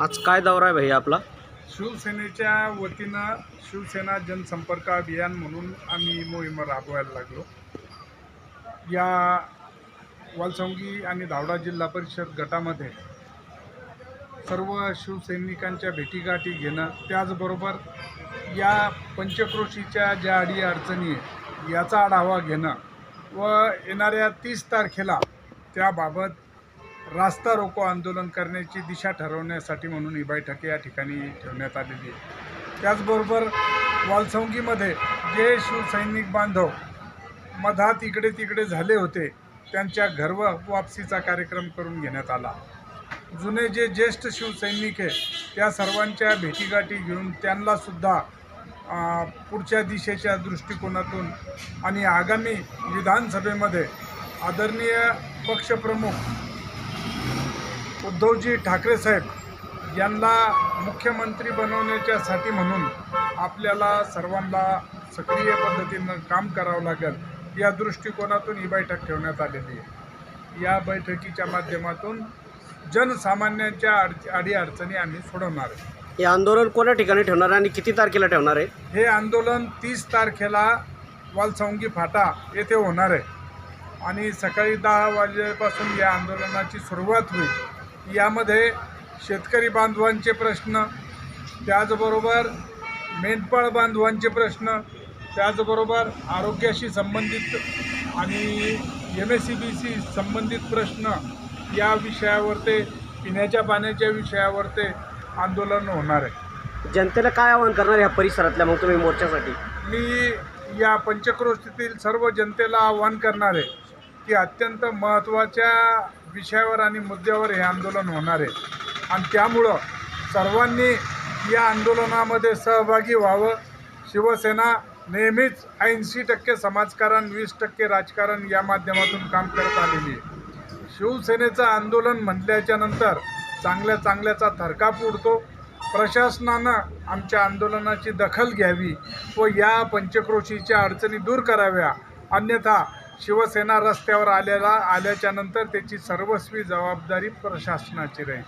आज काय दौरा आहे भैया आपला? शिवसेनेच्या वतीनं शिवसेना जनसंपर्क अभियान म्हणून आम्ही मोहीम राबवायला लागलो. या वालसंगी आणि धावडा जिल्हा परिषद गटामध्ये सर्व शिवसैनिकांच्या भेटीगाठी घेणं त्याचबरोबर या पंचक्रोशीच्या ज्या अडी अडचणी आहे याचा आढावा घेणं व येणाऱ्या तीस तारखेला त्याबाबत रास्ता रोको आंदोलन करण्याची दिशा ठरवण्यासाठी म्हणून ही बैठक या ठिकाणी ठेवण्यात आलेली आहे. त्याचबरोबर वालसंगीमध्ये जे शिवसैनिक बांधव मधात इकडे तिकडे झाले होते. त्यांच्या घर वापसीचा कार्यक्रम करून घेण्यात आला. जुने जे ज्येष्ठ शिवसैनिक आहे त्या सर्वांच्या भेटीगाठी घेऊन त्यांनासुद्धा पुढच्या दिशेच्या दृष्टिकोनातून आणि आगामी विधानसभेमध्ये आदरणीय पक्षप्रमुख उद्धवजी ठाकरे साहेब यांना मुख्यमंत्री बनवण्याच्यासाठी म्हणून आपल्याला सर्वांना सक्रिय पद्धतीनं काम करावं लागेल या दृष्टिकोनातून ही बैठक ठेवण्यात आलेली आहे. या बैठकीच्या माध्यमातून जनसामान्यांच्या अड अडीअडचणी आम्ही सोडवणार आहे. हे आंदोलन कोण्या ठिकाणी ठेवणार आहे आणि किती तारखेला ठेवणार आहे? हे आंदोलन तीस तारखेला वालसंगी फाटा येथे होणार आहे. आणि सकाळी दहा वाजेपासून या आंदोलनाची सुरुवात होईल. यामध्ये शेतकरी बांधवांचे प्रश्न त्याचबरोबर मेंढपाळ बांधवांचे प्रश्न त्याचबरोबर आरोग्याशी संबंधित आणि M S C B C संबंधित प्रश्न या विषयावर ते पिण्याच्या पाण्याच्या विषयावर ते आंदोलन होणार आहे. जनतेला काय आवाहन करणार ह्या परिसरातल्या मग तुम्ही मोर्चासाठी? मी या पंचक्रोशीतील सर्व जनतेला आव्हान करणार आहे की अत्यंत महत्त्वाच्या विषयावर आणि मुद्द्यावर हे आंदोलन होणार आहे. आणि त्यामुळं सर्वांनी या आंदोलनामध्ये सहभागी व्हावं. शिवसेना नेहमीच ऐंशी टक्के समाजकारण वीस टक्के राजकारण या माध्यमातून काम करत आलेली आहे. शिवसेनेचं आंदोलन म्हटल्याच्या नंतर चांगल्या चांगल्याचा थरकाप उडतो प्रशासनानं आमच्या आंदोलनाची दखल घ्यावी व या पंचक्रोशीच्या अडचणी दूर कराव्या. अन्यथा शिवसेना रस्त्यावर आलेला आल्याच्यानंतर त्याची सर्वस्वी जबाबदारी प्रशासनाची राहील.